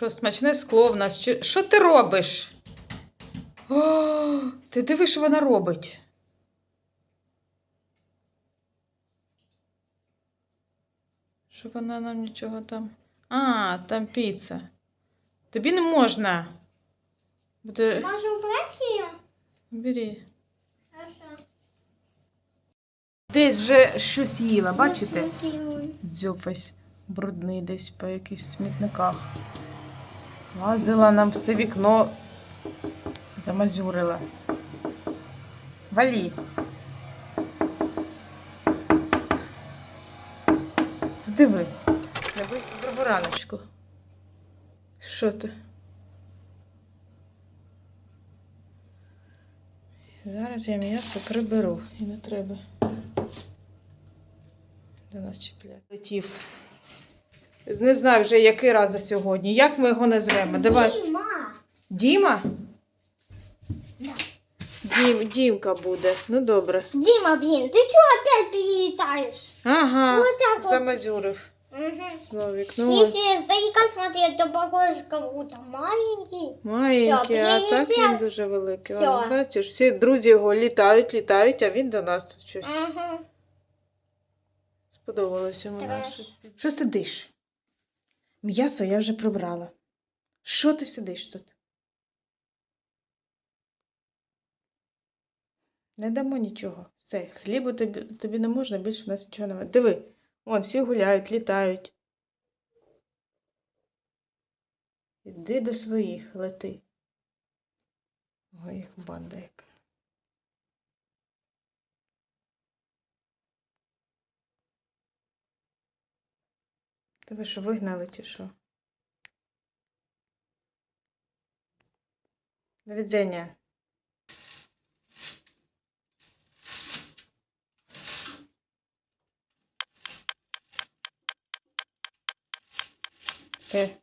Що, смачне скло в нас? Що ти робиш? О, ти диви, що вона робить. Щоб вона нам нічого там. А, там піца. Тобі не можна. Буде... Може убрати її? Бери. Хорошо. Десь вже щось їла, бачите? Весь брудний десь по якихось смітниках. Лазила нам все вікно, замазюрила. Валі. Диви. Диви, раночку. Що ти? Зараз я м'ясо приберу і не треба до нас чіпляти. Летів. Не знаю вже який раз за сьогодні. Як ми його назвемо? Давай. Діма? Да. Дім, Дімка буде. Ну добре. Дима, блин, ты что опять перелетаешь? Ага. Вот так вот. Замазюрив. Мгм. Знову вікно. Если издалека смотреть, то похоже, как будто маленький. Маленький, а так він дуже великий. Всьо. Вон, Бачиш, всі друзі його літають, літають, а він до нас тут щось. Ага. Сподобалося йому Треш. наше. Що сидиш? М'ясо я вже прибрала. Що ти сидиш тут? Не дамо нічого. Все, хлібу тобі, тобі не можна, більше в нас нічого немає. Диви, вон, всі гуляють, літають. Іди до своїх, лети. Ой, банда яка. Тебе що вигнали чи що? До відзення. Все,